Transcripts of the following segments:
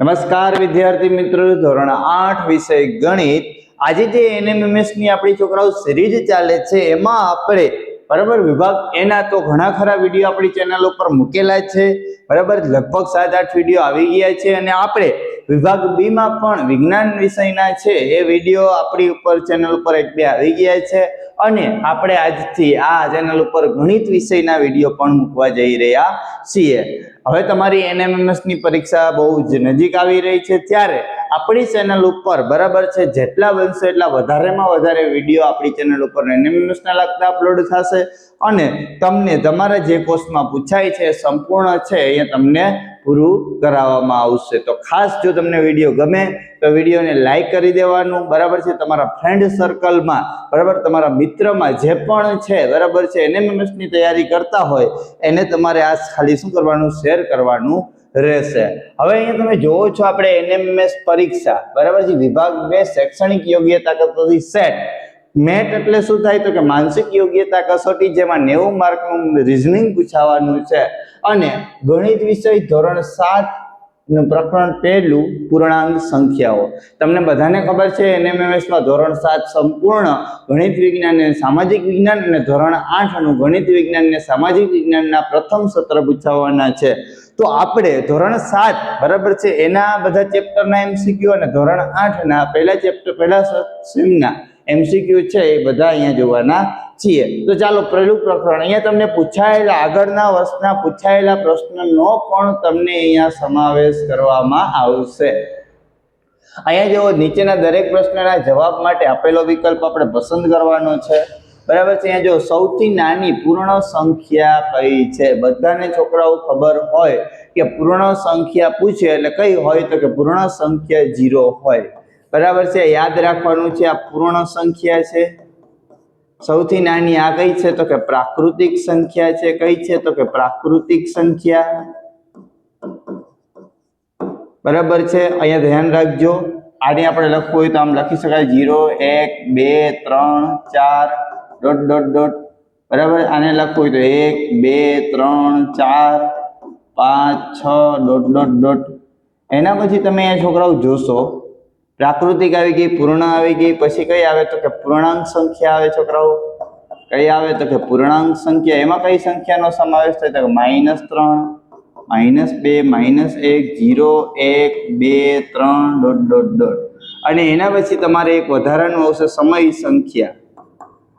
નમસ્કાર વિદ્યાર્થી મિત્રો, ધોરણ આઠ વિષય ગણિત. આજે જે એનએમએમએસની આપણી છોકરાઓ સિરીઝ ચાલે છે, એમાં આપણે બરાબર વિભાગ એના તો ઘણા ખરા વીડિયો આપણી ચેનલ ઉપર મૂકેલા છે. બરાબર, લગભગ સાત આઠ વીડિયો આવી ગયા છે અને આપણે વિભાગ બી માં પણ વિજ્ઞાન વિષયના છે. એ વીડિયો આપણી ઉપર ચેનલ ઉપર એક બે આવી ગયા છે. અને આપણે આજથી આ ચેનલ ઉપર ગણિત વિષયના વીડિયો પણ મૂકવા જઈ રહ્યા છીએ. હવે તમારી એનએમએમએસની પરીક્ષા બહુ જ નજીક આવી રહી છે. ત્યારે આપણી ચેનલ ઉપર બરાબર છે, જેટલા બનશે એટલા વધારેમાં વધારે વીડિયો આપણી ચેનલ ઉપર એનએમએમએસ ના લગતા અપલોડ થશે. અને તમને તમારા જે કોર્સમાં પૂછાય છે, સંપૂર્ણ છે, એ તમને પૂરું કરાવવામાં આવશે. તો ખાસ જો તમને વીડિયો ગમે, તો વિડીયોને લાઈક કરી દેવાનું. બરાબર છે? તમારા ફ્રેન્ડ સર્કલમાં બરાબર? તમારા મિત્રમાં જે પણ છે, બરાબર છે? એનએમએમએસની તૈયારી કરતા હોય, એને તમારે આ ખાલી શું કરવાનું? શેર કરવાનું રહેશે. હવે અહીંયા તમે જોવો છો, આપણે એનએમએસ પરીક્ષા. બરાબર છે? વિભાગ બે શૈક્ષણિક યોગ્યતા કસોટી સેટ મેટ એટલે શું થાય તો કે માનસિક યોગ્યતા કસોટી જેમાં નેવું માર્કનું રિઝનિંગ પૂછાવાનું છે અને ગણિત વિષય ધોરણ સાતનું પ્રકરણ પહેલું પૂર્ણાંક સંખ્યાઓ. તમને બધાને ખબર છે એનએમએમએસમાં ધોરણ સાત સંપૂર્ણ ગણિત વિજ્ઞાન અને સામાજિક વિજ્ઞાન અને ધોરણ આઠનું ગણિત વિજ્ઞાન અને સામાજિક વિજ્ઞાનના પ્રથમ સત્ર પૂછાવાના છે. તો આપણે ધોરણ સાત, બરાબર છે? એના બધા ચેપ્ટરના એમસીક્યુ અને ધોરણ આઠના પહેલા ચેપ્ટર પહેલા સેમના એમસીક્યુ છે, એ બધા અહીંયા જોવાના છીએ. તો ચાલો પહેલું પ્રકરણ, અહીંયા તમને પૂછાયેલા, આગળના વર્ષના પૂછાયેલા પ્રશ્નનો પણ તમને અહીંયા સમાવેશ કરવામાં આવશે. અહીંયા જેવો નીચેના દરેક પ્રશ્નના જવાબ માટે આપેલો વિકલ્પ આપણે પસંદ કરવાનો છે. બરાબર છે, અહીંયા જો સૌથી નાની પૂર્ણ સંખ્યા કઈ છે? બધાને છોકરાઓ ખબર હોય કે પૂર્ણ સંખ્યા પૂછે, એટલે કઈ હોય તો કે પૂર્ણ સંખ્યા જીરો હોય. બરાબર છે, યાદ રાખવાનું છે, આ પૂર્ણ સંખ્યા છે. સૌથી નાની આ કઈ છે તો કે પ્રાકૃતિક સંખ્યા છે, કઈ છે તો કે પ્રાકૃતિક સંખ્યા. બરાબર છે, અહીંયા ધ્યાન રાખજો. આને આપણે લખવું હોય તો આમ લખી શકાય. જીરો એક, બે, ત્રણ, ચાર, ડોટ ડોટ ડોટ. બરાબર? આને લખવું હોય તો એક, બે, ત્રણ, ચાર, પાંચ, છ, ડોટ ડોટ ડોટ. એના પછી તમે અહીંયા છોકરાઓ જોશો પ્રાકૃતિક આવી ગઈ, પૂર્ણ આવી ગઈ, પછી કઈ આવે તો કે પૂર્ણાંક સંખ્યા આવે છોકરાઓ? કઈ આવે તો કે પૂર્ણાંક સંખ્યા? એમાં કઈ સંખ્યાનો સમાવેશ થાય? તો માઇનસ ત્રણ માઇનસ બે માઇનસ એક જીરો એક, બે, ત્રણ ડોટ ડોટ ડોટ અને એના પછી તમારે એક વધારાનું આવશે સમય સંખ્યા.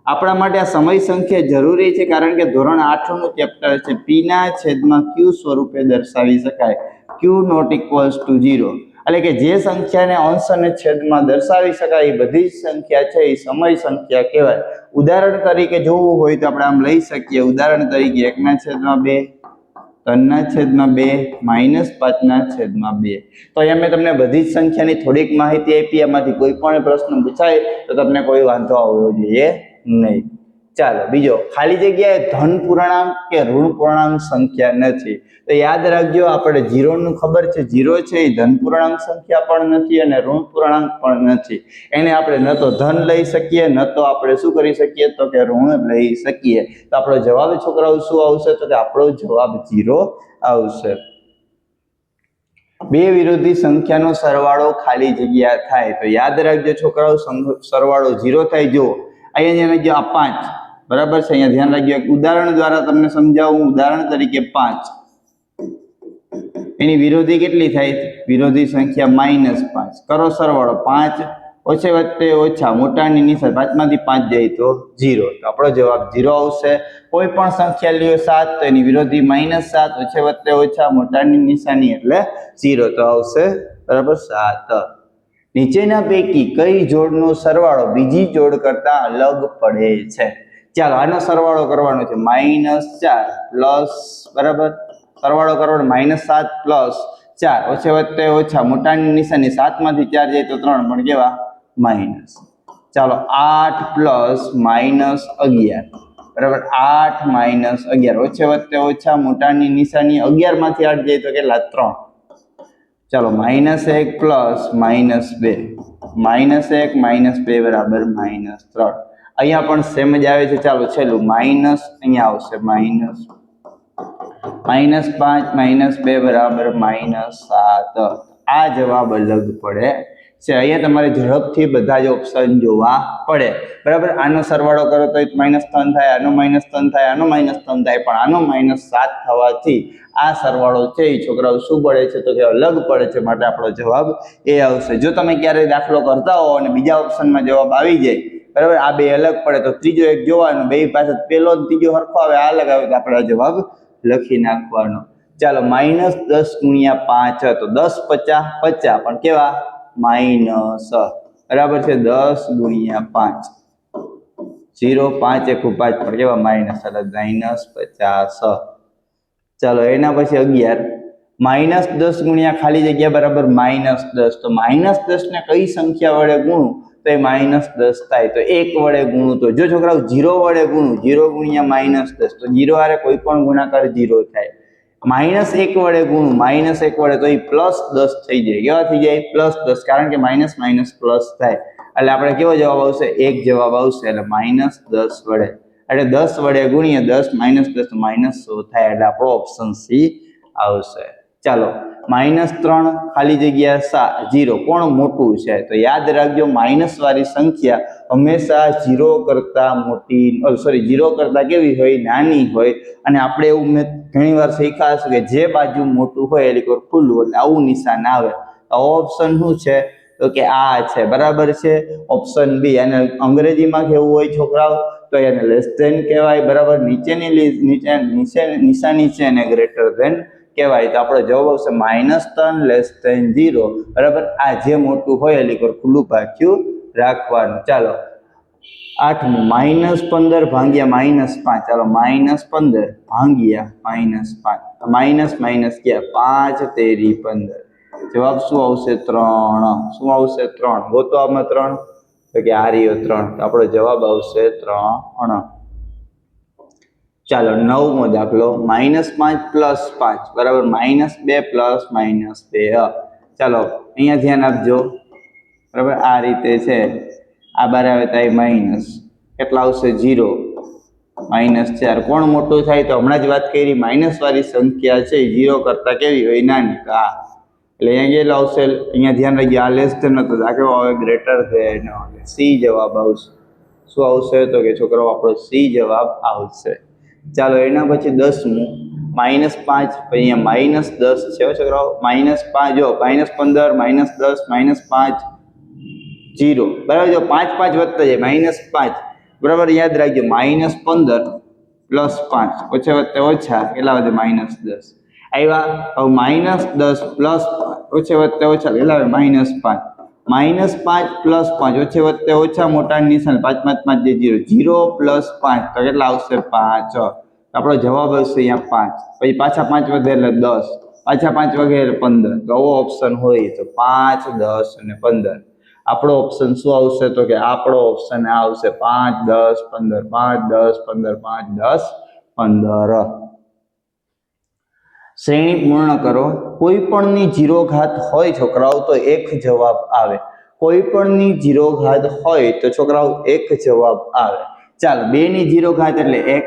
આપણા માટે આ સમય સંખ્યા જરૂરી છે કારણ કે ધોરણ આઠનું ચેપ્ટર છે. પીના છેદમાં ક્યુ સ્વરૂપે દર્શાવી શકાય. Q not equals to zero એટલે કે જે સંખ્યાને અંશ અને છેદમાં દર્શાવી શકાય, એ બધી જ સંખ્યા છે, એ સમય સંખ્યા કહેવાય. ઉદાહરણ તરીકે જોવું હોય તો આપણે આમ લઈ શકીએ. ઉદાહરણ તરીકે એકના છેદમાં બે, ત્રણના છેદમાં બે, માઇનસ પાંચના છેદમાં બે. તો અહીંયા મેં તમને બધી જ સંખ્યાની થોડીક માહિતી આપી, એમાંથી કોઈ પણ પ્રશ્ન પૂછાય તો તમને કોઈ વાંધો આવવો જોઈએ નહીં. ચાલો, બીજો, ખાલી જગ્યાએ ધન પૂર્ણાંક કે ઋણ પૂર્ણાંક સંખ્યા નથી? તો યાદ રાખજો, આપણે જીરોનું ખબર છે, જીરો છે, એ ધન પૂર્ણાંક સંખ્યા પણ નથી અને ઋણ પૂર્ણાંક પણ નથી. એને આપણે ન તો ધન લઈ શકીએ, ન તો આપણે શું કરી શકીએ? તો કે ઋણ લઈ શકીએ. તો આપણો જવાબ છોકરાઓ શું આવશે? તો કે આપણો જવાબ જીરો આવશે. બે વિરોધી સંખ્યાનો સરવાળો ખાલી જગ્યા થાય. તો યાદ રાખજો છોકરાઓ સરવાળો જીરો થાય. જુઓ, અહીંયા જો આ પાંચ. બરાબર છે? અહીંયા ધ્યાન રાખજો. એક ઉદાહરણ દ્વારા તમને સમજાવું. ઉદાહરણ તરીકે પાંચ. એની વિરોધી કેટલી થાય? વિરોધી સંખ્યા માઇનસ પાંચ. કરો સરવાળો. પાંચ ઓછે વચ્ચે ઓછા. મોટાની નિશાન પાંચમાંથી પાંચ જાય તો ઝીરો. તો આપણો જવાબ જીરો આવશે. કોઈ પણ સંખ્યા લ્યો સાત, તો એની વિરોધી માઇનસ સાત. ઓછે વચ્ચે ઓછા. મોટાની નિશાની એટલે ઝીરો તો આવશે. બરાબર? સાત. નીચેના પૈકી કઈ જોડનો સરવાળો બીજી જોડ કરતા અલગ પડે છે? ચાલો, આનો સરવાળો કરવાનો છે માઇનસ ચાર પ્લસ, બરાબર? સરવાળો કરવાનો માઇનસ સાત પ્લસ ચાર. ઓછે વત્તે ઓછા. મોટાની નિશાની સાતમાંથી ચાર જાય તો ત્રણ, પણ કેવા? માઇનસ ચાલો, આઠ પ્લસ માઇનસ અગિયાર. બરાબર? આઠ માઇનસ અગિયાર. ઓછે વત્તે ઓછા. મોટાની નિશાની અગિયારમાંથી આઠ જાય તો કેટલા? ત્રણ. ચાલો માઇનસ એક પ્લસ માઇનસ બે. માઇનસ એક માઇનસ બે બરાબર માઇનસ ત્રણ. અહીંયા પણ સેમ જ આવે છે. ચાલો છેલ્લું. માઇનસ અહીંયા આવશે. માઇનસ માઇનસ પાંચ માઇનસ બે બરાબર માઇનસ સાત. આ જવાબ અલગ પડે છે. અહીંયા તમારે ઝડપથી બધા જ ઓપ્શન જોવા પડે. બરાબર? આનો સરવાળો કરો તો માઇનસ ત્રણ થાય, આનો માઇનસ ત્રણ થાય, આનો માઇનસ ત્રણ થાય, પણ આનો માઇનસ સાત થવાથી આ સરવાળો છે. એ છોકરાઓ શું પડે છે તો કે અલગ પડે છે માટે આપણો જવાબ એ આવશે. જો તમે ક્યારેય દાખલો કરતા હો અને બીજા ઓપ્શનમાં જવાબ આવી જાય બરાબર? આ બે અલગ પડે. તો ત્રીજો એક જોવાનો, બે પાસે પેલો ત્રીજો સરખો આવે, આ અલગ આવે. આપણે જવાબ લખી નાખવાનો. ચાલો માઇનસ દસ ગુણ્યા પાંચ હતો દસ પચાસ પચાસ. પણ કેવા? માઇનસ બરાબર છે? દસ ગુણ્યા પાંચ. ઝીરો, પાંચ, એક પાંચ. પણ કેવા? માઇનસ એટલે માઇનસ પચાસ. ચાલો, એના પછી અગિયાર. માઇનસ દસ ગુણ્યા ખાલી જગ્યા બરાબર માઇનસ દસ. તો માઇનસ દસ ને કઈ સંખ્યા વડે ગુણું તો એ માઇનસ દસ થાય. તો એક વડે ગુણું તો જો છોકરાઓ જીરો વડે ગુણું જીરો ગુણ્યા માઇનસ દસ, તો જીરો હારે કોઈ પણ ગુણાકાર જીરો થાય. માઇનસ એક વડે ગુણું માઇનસ એક વડે, તો એ પ્લસ દસ થઈ જાય. કેવા થઈ જાય? પ્લસ દસ, કારણ કે માઇનસ માઇનસ પ્લસ થાય. એટલે આપણે કેવો જવાબ આવશે? એક જવાબ આવશે. એટલે માઇનસ દસ વડે. એટલે દસ વડે ગુણીએ દસ માઇનસ દસ માઇનસ સો થાય. એટલે આપણો ઓપ્શન સી આવશે. ચાલો. માઇનસ ત્રણ ખાલી જગ્યા સા, જીરો, કોણ મોટું છે? તો યાદ રાખજો, માઇનસ વાળી સંખ્યા હંમેશા જીરો કરતાં મોટી સોરી જીરો કરતાં કેવી હોય? નાની હોય. અને આપણે એવું મેં ઘણી વાર શીખ્યા હશે કે જે બાજુ મોટું હોય એની કોઈ ખુલ્લું એટલે આવું નિશાન આવે. તો ઓપ્શન શું છે? તો કે આ છે. બરાબર છે? ઓપ્શન બી અને અંગ્રેજીમાં કેવું હોય છોકરાઓ? તો એને લેસ ધેન કહેવાય. બરાબર? નીચેની નીચે નીચે, નિશાની છે, એને ગ્રેટર ધેન કહેવાય તો આપણો જવાબ આવશે માઇનસ ત્રણ લેસ ધેન ઝીરો બરાબર? આ જે મોટું હોય પર ખુલ્લું ભાગ્યું રાખવાનું. ચાલો. આઠમું માઇનસ પંદર ભાંગ્યા માઇનસ પાંચ. ચાલો માઇનસ પંદર ભાંગ્યા માઇનસ પાંચ. માઇનસ માઇનસ ક્યાં? પાંચ તેરી પંદર. જવાબ શું આવશે? ત્રણ. શું આવશે? ત્રણ. ગોતો આમાં ત્રણ. તો કે આ રહ્યો ત્રણ. આપણો જવાબ આવશે ત્રણ. ચાલો, નવમો દાખલો માઇનસ પાંચ પ્લસ પાંચ, બરાબર? માઇનસ બે પ્લસ માઇનસ બે. ચાલો, અહીંયા ધ્યાન આપજો. બરાબર? આ રીતે છે. આ બાર આવે તો માઇનસ કેટલા આવશે? જીરો માઇનસ ચાર. કોણ મોટું થાય? તો હમણાં જ વાત કરી. માઇનસવાળી સંખ્યા છે જીરો કરતાં કેવી હોય? નાની. તો આ. એટલે અહીંયા કેટલા આવશે? અહીંયા ધ્યાન રાખજો. આ લેસ ધેન નતો આ કેવો આવે? ગ્રેટર ધેન સી જવાબ આવશે. શું આવશે? તો કે છોકરો આપણો સી જવાબ આવશે. ચાલો એના પછી દસમું માઇનસ પાંચ, પછી અહીંયા માઇનસ દસ છે. છોકરાઓ? માઇનસ પાંચ, જો માઇનસ પંદર માઇનસ દસ માઇનસ પાંચ જીરો બરાબર? જો પાંચ પાંચ વધતા જાય. માઇનસ પાંચ. બરાબર? યાદ રાખજો. માઇનસ પંદર પ્લસ પાંચ. ઓછા વધતા ઓછા કેટલા વધે? માઇનસ દસ. આવ્યા? હવે માઇનસ દસ પ્લસ ઓછા વધતા ઓછા કેટલા આવે માઇનસ પાંચ. માઇનસ પાંચ પ્લસ પાંચ, ઓછે વચ્ચે ઓછા મોટા નિશાન, પાંચ પાંચ પાંચ જે જીરો. જીરો પ્લસ પાંચ, તો કેટલા આવશે? પાંચ. આપણો જવાબ આવશે અહીંયા પાંચ. પછી પાછા પાંચ વધે એટલે દસ. પાછા પાંચ વાગે એટલે પંદર. તો આવો ઓપ્શન હોય તો પાંચ, દસ અને પંદર. આપણો ઓપ્શન શું આવશે? તો કે આપણો ઓપ્શન આવશે પાંચ, દસ, પંદર. પાંચ, દસ, પંદર, પાંચ, દસ, પંદર. શ્રેણી પૂર્ણ કરો. કોઈ પણની જીરો ઘાત હોય છોકરાઓ તો એક જવાબ આવે. કોઈ પણની જીરો ઘાત હોય તો છોકરાઓ એક જવાબ આવે. ચાલો બે ની જીરો ઘાત એટલે એક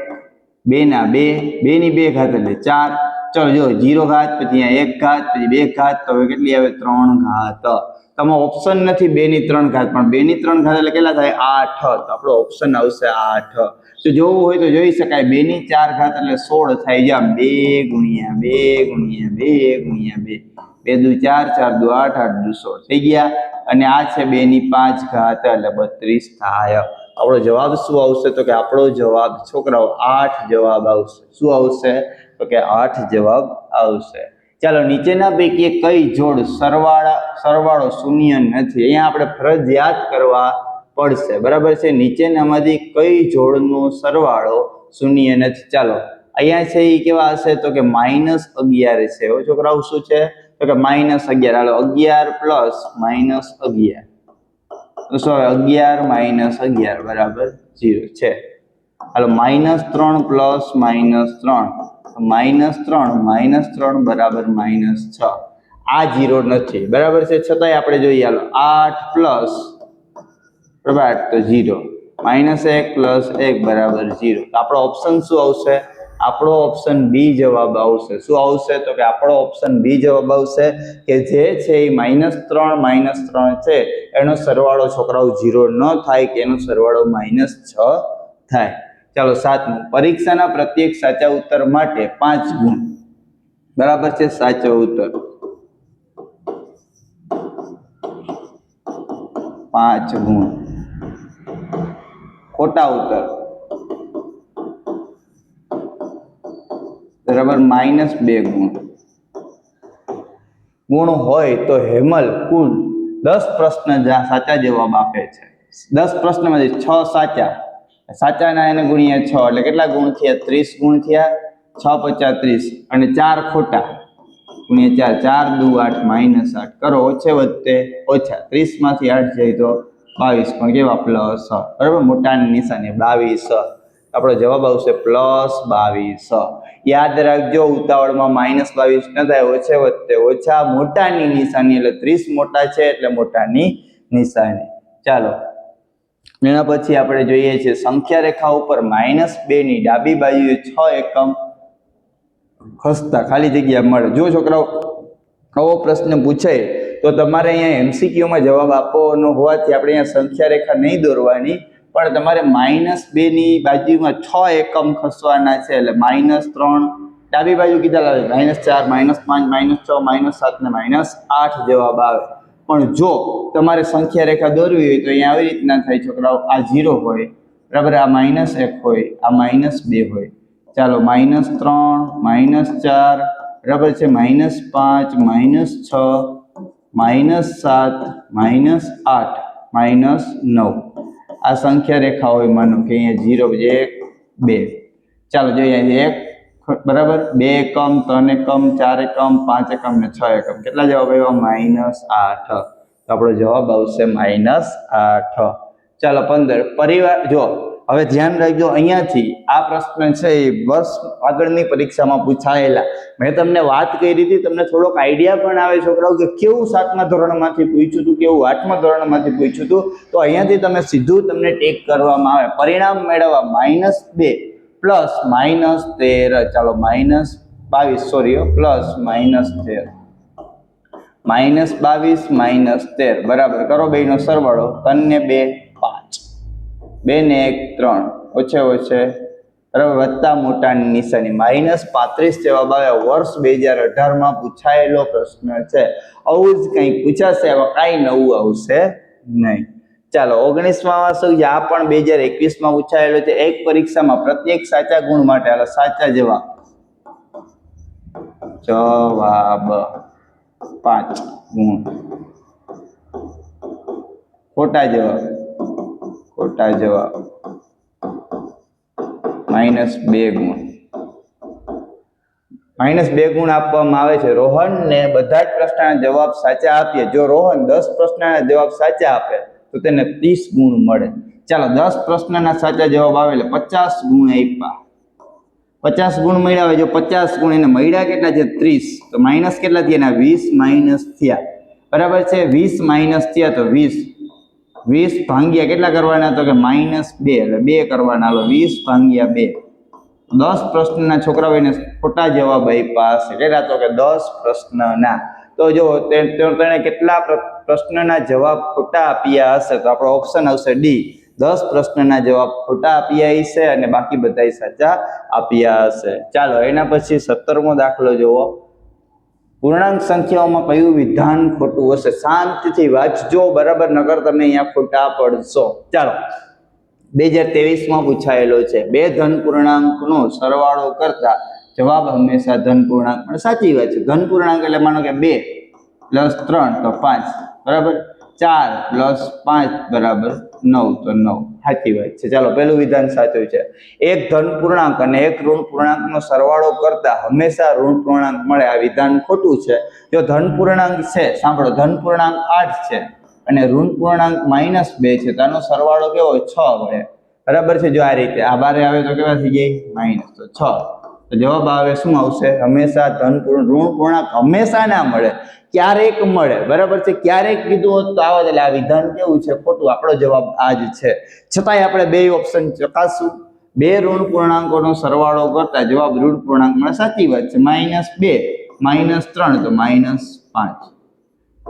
બે ના બે બે ની બે ઘાત એટલે ચાર. ચલો, જો જીરો ઘાત પછી અહીંયા એક ઘાત, પછી બે ઘાત, તો હવે કેટલી આવે? ત્રણ ઘાત. તમે ઓપ્શન નથી બે ની ત્રણ ઘાત, પણ બે ની ત્રણ ઘાત એટલે કેટલા થાય? આઠ. તો આપણો ઓપ્શન આવશે આઠ. તો જોવું હોય તો જોઈ શકાય. બે ની ચાર ઘાત એટલે સોળ થાય. જ્યાં બે ગુણ્યા બે ગુણ્યા બે ગુણ્યા બે. બે દુ ચાર ચાર દુ આઠ આઠ દુ સોળ. થઈ ગયા. અને આ છે બે ની પાંચ ઘાત એટલે બત્રીસ થાય. આપણો જવાબ શું આવશે? તો કે આપણો જવાબ, છોકરાઓ, આઠ જવાબ આવશે. શું આવશે? તો કે આઠ જવાબ આવશે. ચાલો નીચેના પૈકી કઈ જોડ સરવાળા, સરવાળો શૂન્ય નથી. અહીંયા આપણે ફરજિયાત કરવા પડશે. બરાબર છે? નીચેનામાંથી કઈ જોડનો સરવાળો શૂન્ય નથી? ચાલો, અહીંયા છે એ કેવા હશે? તો કે માઇનસ અગિયાર છે. એવો છોકરાઓ, શું છે? તો કે માઇનસ અગિયાર. હાલો, અગિયાર પ્લસ માઇનસ અગિયાર. તો શું અગિયાર માઇનસ અગિયાર, બરાબર? જીરો છે. હાલો, માઇનસ ત્રણ પ્લસ માઇનસ ત્રણ. માઇનસ ત્રણ માઇનસ ત્રણ બરાબર માઇનસ છ. આ જીરો નથી. બરાબર છે? છતાંય આપણે જોઈએ હાલો. આઠ પ્લસ બરાબર તો ઝીરો માઇનસ એક પ્લસ એક બરાબર ઝીરો આપણો ઓપ્શન શું આવશે? આપણો ઓપ્શન બી જવાબ આવશે. શું આવશે? તો કે આપણો ઓપ્શન બી જવાબ આવશે કે જે છે એ માઇનસ ત્રણ માઇનસ ત્રણ છે. એનો સરવાળો છોકરાઓ ઝીરો ન થાય કે એનો સરવાળો માઇનસ છ થાય. ચાલો સાતમું. પરીક્ષાના પ્રત્યેક સાચા ઉત્તર માટે પાંચ ગુણ. બરાબર છે? સાચો ઉત્તર. પાંચ ગુણ. ખોટા ઉત્તર. બરાબર? માઇનસ બે ગુણ. ગુણ હોય તો હેમલ કુલ દસ પ્રશ્ન સાચા જવાબ આપે છે. દસ પ્રશ્નમાંથી છ સાચા. સાચાના એને ગુણ્યા છ. એટલે કેટલા ગુણ થયા? ત્રીસ ગુણ થયા, છ પચાસ ત્રીસ. અને ચાર ખોટા. ગુણ્યા ચાર. ચાર દુ આઠ માઇનસ આઠ. કરો, ઓછે વધતે, ઓછા. ત્રીસમાંથી આઠ જાય તો બાવીસ. પણ કેવા? પ્લસ. બરાબર? મોટાની નિશાની. બાવીસ. આપણો જવાબ આવશે પ્લસ બાવીસ. યાદ રાખજો, ઉતાવળમાં માઇનસ બાવીસ ન થાય, ઓછે વધતે, ઓછા. મોટાની નિશાની, એટલે ત્રીસ મોટા છે, એટલે મોટાની નિશાની. ચાલો. એના પછી આપણે જોઈએ છીએ સંખ્યા રેખા ઉપર માઇનસ બે ની ડાબી બાજુએ છ એકમ ખસતા ખાલી જગ્યા મળે. જો છોકરાઓ, આવો પ્રશ્ન પૂછાય તો તમારે અહીંયા એમસીક્યુમાં જવાબ આપવાનો હોવાથી આપણે અહીંયા સંખ્યા રેખા નહીં દોરવાની, પણ તમારે માઇનસ બેની બાજુમાં છ એકમ ખસવાના છે. એટલે માઇનસ ત્રણ, ડાબી બાજુ કીધા લાવે માઇનસ ચાર, માઇનસ પાંચ, માઇનસ છ, માઇનસ સાત ને માઇનસ આઠ જવાબ આવે. પણ જો તમારે સંખ્યા રેખા દોરવી હોય તો અહીંયા આવી રીતના થાય છોકરાઓ આ ઝીરો હોય, બરાબર, આ માઇનસ એક હોય, આ માઇનસ બે હોય. ચાલો, માઇનસ ત્રણ, માઇનસ ચાર, બરાબર છે, માઇનસ પાંચ, માઇનસ છ, માઇનસ સાત, માઇનસ આઠ, માઇનસ નવ. આ સંખ્યા રેખા હોય, માનો કે અહીંયા ઝીરો, એક, બે. ચાલો, જોઈએ એક બરાબર? બે એકમ, ત્રણ એકમ, ચાર એકમ, પાંચ એકમ ને છ એકમ. કેટલા જવાબ આવ્યા? માઇનસ આઠ. તો આપણો જવાબ આવશે માઇનસ આઠ. ચાલો, પંદર. પરિવાર જો હવે ધ્યાન રાખજો, અહીંયાથી આ પ્રશ્ન છે એ બસ આગળની પરીક્ષામાં પૂછાયેલા. મેં તમને વાત કરી હતી, તમને થોડોક આઈડિયા પણ આવે છોકરાઓ, કે કેવું સાતમા ધોરણમાંથી પૂછ્યું હતું, કેવું આઠમા ધોરણમાંથી પૂછ્યું હતું. તો અહીંયાથી તમે સીધું તમને ટેક કરવામાં આવે. પરિણામ મેળવવા માઇનસ બે. પ્લસ માઇનસ તેર. ચાલો, માઇનસ બાવીસ સોરી પ્લસ માઇનસ તેર. માઇનસ બાવીસ, માઇનસ તેર. બરાબર, કરો બેનો સરવાળો. ત્રણ બે, પાંચ. બે ને એક, ત્રણ. ઓછે ઓછે. બરાબર, વધતા મોટાની નિશાની. માઇનસ પાંત્રીસ જવાબ આવે વર્ષ બે હજાર અઢારમાં પૂછાયેલો પ્રશ્ન છે. આવું જ કંઈક પૂછાશે એમાં કાંઈ નવું આવશે નહીં. ચાલો, ઓગણીસમાં વાંચો આ પણ બે હજાર એકવીસમાં પૂછાયેલો છે. એક પરીક્ષામાં પ્રત્યેક સાચા ગુણ માટે સાચા જવાબ. જવાબ પાંચ ગુણ. ખોટા જવાબ. ખોટા જવાબ. માઇનસ બે ગુણ. માઇનસ બે ગુણ આપવામાં આવે છે. રોહનને બધા જ પ્રશ્નના જવાબ સાચા આપીએ. જો રોહન દસ પ્રશ્નના જવાબ સાચા આપે તો તેને ત્રીસ ગુણ મળે. ચાલો, દસ પ્રશ્નના સાચા જવાબ આવે એટલે પચાસ ગુણ આપ્યા. પચાસ ગુણ મળ્યા હોય જો પચાસ ગુણ એને મળ્યા કેટલા છે ત્રીસ. તો માઇનસ કેટલા થયા? એના વીસ માઇનસ થયા. બરાબર છે? વીસ માઇનસ થયા તો વીસ. વીસ ભાંગ્યા કેટલા કરવાના? તો કે માઇનસ બે. એટલે બે કરવાના. હાલો, વીસ ભાંગ્યા બે. દસ પ્રશ્નના છોકરાઓ એને ખોટા જવાબ આપ્યા હશે. કેટલા? તો કે દસ પ્રશ્નના. તો જો તેણે કેટલા પ્રશ્નના જવાબ ખોટા આપ્યા હશે તો આપણો ઓપ્શન આવશે ડી દસ પ્રશ્નના જવાબ ખોટા આપ્યા હશે અને બાકી બધા સાચા આપ્યા હશે. ચાલો, એના પછી સત્તરમો દાખલો જુઓ. પૂર્ણાંક સંખ્યાઓમાં કયું વિધાન ખોટું હશે? શાંતિથી વાંચજો, બરાબર? નગર તમે અહીંયા ખોટા પડશો. ચાલો બે હજાર તેવીસમાં પૂછાયેલો છે. બે ધન પૂર્ણાંકનો સરવાળો કરતા જવાબ હંમેશા ધન પૂર્ણાંક. પણ સાચી વાત છે. ધન પૂર્ણાંક એટલે માનો કે બે પ્લસ ત્રણ તો પાંચ. બરાબર? ચાર પ્લસ પાંચ બરાબર નવ, તો નવ. સાચી વાત છે. ચાલો, પેલું વિધાન સાચું છે. એક ધન પૂર્ણાંક અને એક ઋણ પૂર્ણાંકનો સરવાળો કરતા હંમેશા ઋણ પૂર્ણાંક મળે. આ વિધાન ખોટું છે. જો ધન પૂર્ણાંક છે, સાંભળો, ધન પૂર્ણાંક આઠ છે અને ઋણ પૂર્ણાંક માઇનસ બે છે, તો આનો સરવાળો કેવો? છ મળે બરાબર છે? જો આ રીતે. આ બારે આવે તો કેવા થઈ જાય? માઇનસ. તો છ. તો જવાબ આવે શું આવશે? હંમેશા ધન પૂર્ણ ઋણ પૂર્ણાંક હંમેશા ના મળે. ક્યારેક મળે. બરાબર છે? ક્યારેક કીધું હોત તો આવે એટલે આ વિધાન કેવું છે? ખોટું. આપણો જવાબ આ જ છે. છતાંય આપણે બે ઓપ્શન ચકાસું. બે ઋણ પૂર્ણાંકોનો સરવાળો કરતા જવાબ ઋણ પૂર્ણાંક મળે સાચી વાત છે. માઇનસ બે, માઇનસ ત્રણ, તો માઇનસ પાંચ.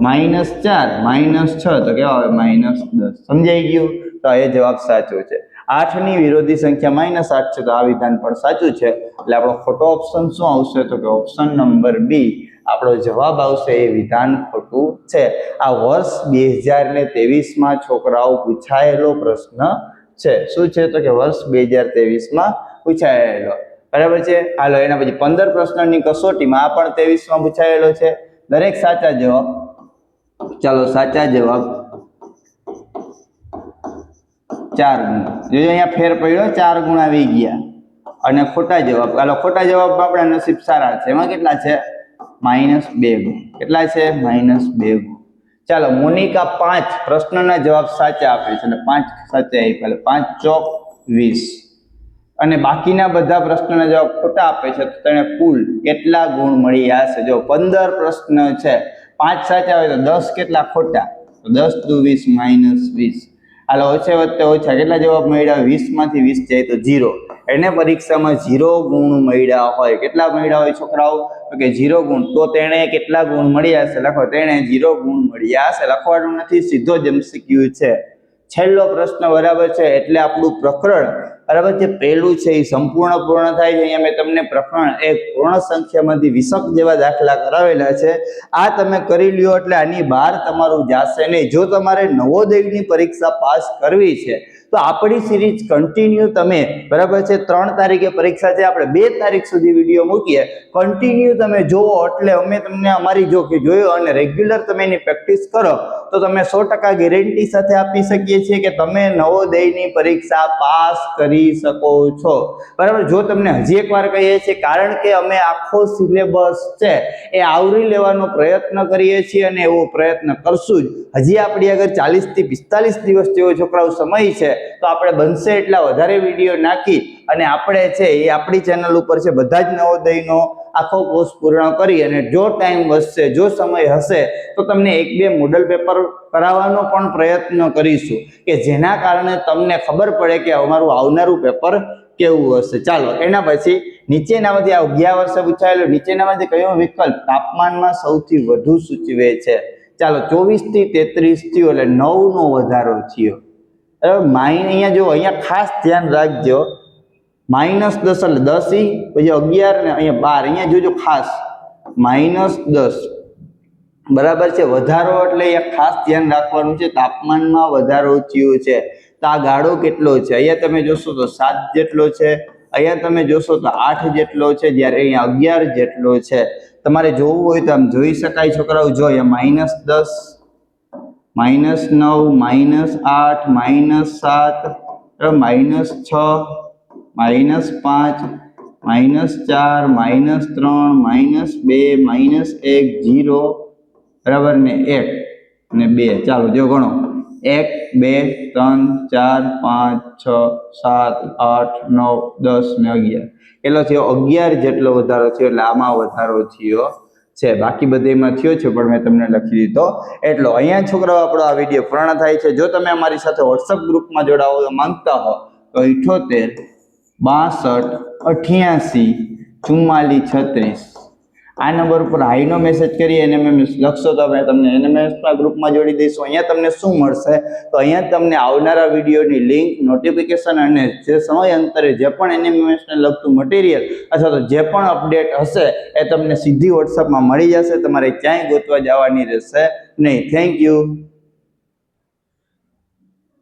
માઇનસ ચાર, માઇનસ છ, તો કેવા આવે? માઇનસ દસ. સમજાઈ ગયું? તો એ જવાબ સાચો છે. આઠની વિરોધી સંખ્યા માઇનસ આઠ છે, તો આ વિધાન પણ સાચું છે. એટલે આપણો ખોટો ઓપ્શન શું આવશે? તો કે ઓપ્શન નંબર બી આપણો જવાબ આવશે એ વિધાન ખોટું છે. આ વર્ષ બે હજાર ને તેવીસમાં છોકરાઓ પૂછાયેલો પ્રશ્ન છે. શું છે? તો કે વર્ષ બે હજાર તેવીસમાં પૂછાયેલો. બરાબર છે? હાલો, એના પછી પંદર પ્રશ્નની કસોટીમાં આ પણ તેવીસમાં પૂછાયેલો છે. દરેક સાચા જવાબ. ચાલો, સાચા જવાબ ચાર ગુણ. જોજો અહીંયા ફેર પડ્યો, ચાર ગુણ આવી ગયા. અને ખોટા જવાબ. હાલો, ખોટા જવાબ આપણા નસીબ સારા છે. એમાં કેટલા છે? માઇનસ બે ગુણ. કેટલા છે? માઇનસ બે ગુણ. ચાલો, મોનિકા પાંચ પ્રશ્નના જવાબ સાચા આપે છે. અને પાંચ સાચા આપ્યા. પાંચ ચોક વીસ. અને બાકીના બધા પ્રશ્નના જવાબ ખોટા આપે છે. તો તેને કુલ કેટલા ગુણ મળી હશે? જો પંદર પ્રશ્ન છે. પાંચ સાચા હોય તો દસ કેટલા ખોટા? તો દસ દુ વીસ માઇનસ વીસ. હાલો, ઓછે વચ્ચે ઓછા કેટલા જવાબ મળ્યા? વીસમાંથી વીસ જાય તો ઝીરો. એને પરીક્ષામાં ઝીરો ગુણ મળ્યા હોય. કેટલા મળ્યા હોય છોકરાઓ? તો કે ઝીરો ગુણ. તો તેણે કેટલા ગુણ મળ્યા હશે? લખો. તેણે ઝીરો ગુણ મળ્યા હશે. લખવાનું નથી, સીધો જ MCQ છે. છેલ્લો પ્રશ્ન બરાબર છે. એટલે આપણું પ્રકરણ બરાબર? જે પહેલું છે એ સંપૂર્ણ પૂર્ણ થાય છે. અહીંયા મેં તમને પ્રકરણ એક પૂર્ણ સંખ્યામાંથી વિષક જેવા દાખલા કરાવેલા છે. આ તમે કરી લ્યો એટલે આની બહાર તમારું જાશે નહીં. જો તમારે નવોદયની પરીક્ષા પાસ કરવી છે તો આપણી સિરીઝ કન્ટિન્યુ તમે, બરાબર છે, ત્રણ તારીખે પરીક્ષા છે, આપણે બે તારીખ સુધી વીડિયો મૂકીએ. કન્ટિન્યુ તમે જુઓ એટલે અમે તમને અમારી જો કે જોયો અને રેગ્યુલર તમે એની પ્રેક્ટિસ કરો, તો તમે સો ટકા ગેરંટી સાથે આપી શકીએ છીએ કે તમે નવોદયની પરીક્ષા પાસ કરી શકો છો. બરાબર, જો તમને હજી એકવાર કહીએ છીએ, કારણ કે અમે આખો સિલેબસ છે, એ આવરી લેવાનો પ્રયત્ન કરીએ છીએ અને એવો પ્રયત્ન કરશું જ. હજી આપણી આગળ ચાલીસથી પિસ્તાલીસ દિવસ જેવો છોકરાઓ સમય છે તો આપણે બનશે એટલા વધારે વીડિયો નાખી અને આપણે છે એ આપણી ચેનલ ઉપર છે બધા જ નવોદયનો આખો કોર્સ પૂર્ણ કરી અને જો ટાઈમ વધશે, જો સમય હશે, તો તમને એક બે મોડલ પેપર કરાવવાનો પણ પ્રયત્ન કરીશું. કે જેના કારણે તમને ખબર પડે કે અમારું આવનારું પેપર કેવું હશે. ચાલો, એના પછી નીચેનામાંથી આ અગિયાર વર્ષે પૂછાયેલું નીચેનામાંથી કયો વિકલ્પ તાપમાનમાં સૌથી વધુ સૂચવે છે? ચાલો ચોવીસથી તેત્રીસ થયો એટલે નવ નો વધારો થયો. માઇન અહીંયા જો અહીંયા ખાસ ધ્યાન રાખજો. માઇનસ દસ એટલે દસ ઈ, પછી અગિયાર ને અહીંયા બાર. અહીંયા જોજો ખાસ. માઇનસ દસ. બરાબર છે? વધારો એટલે અહીંયા ખાસ ધ્યાન રાખવાનું છે. તાપમાનમાં વધારો થયો છે. તો આ ગાળો કેટલો છે? અહીંયા તમે જોશો તો સાત જેટલો છે. અહીંયા તમે જોશો તો આઠ જેટલો છે. જ્યારે અહીંયા અગિયાર જેટલો છે. તમારે જોવું હોય તો આમ જોઈ શકાય. છોકરાઓ, જો અહીંયા માઇનસ દસ માઇનસ નવ, માઇનસ આઠ, માઇનસ સાત માઇનસ છ, માઇનસ પાંચ, માઇનસ ચાર, માઇનસ ત્રણ, માઇનસ બે, માઇનસ એક જીરો બરાબર ને એક ને બે. ચાલો, જો ગણો. એક, બે, ત્રણ, ચાર, પાંચ, છ, સાત, આઠ, નવ, દસ ને અગિયાર. કેટલો થયો? અગિયાર જેટલો વધારો થયો, એટલે આમાં વધારો થયો છે. બાકી બધેમાં થયો છે, પણ મેં તમને લખી દીધો. એટલો, અહીંયા છોકરાઓ, આપણો આ વીડિયો પૂર્ણ થાય છે. જો તમે અમારી સાથે વોટ્સઅપ ગ્રુપમાં જોડાવા માંગતા હો તો ઇઠોતેર, બાસઠ, અઠ્યાસી, ચુમ્માલીસ, છત્રીસ. આ નંબર ઉપર હાઈનો મેસેજ કરી એનએમએમએસ લખશો તો અમે તમને એનએમએમએસના ગ્રુપમાં જોડી દઈશું. અહીંયા તમને શું મળશે? તો અહીંયા તમને આવનારા વિડીયોની લિંક નોટિફિકેશન અને જે સમય અંતરે જે પણ એનએમએમએસને લગતું મટીરિયલ અથવા તો જે પણ અપડેટ હશે, એ તમને સીધી વોટ્સઅપમાં મળી જશે. તમારે ક્યાંય ગોતવા જવાની રહેશે નહીં. Thank you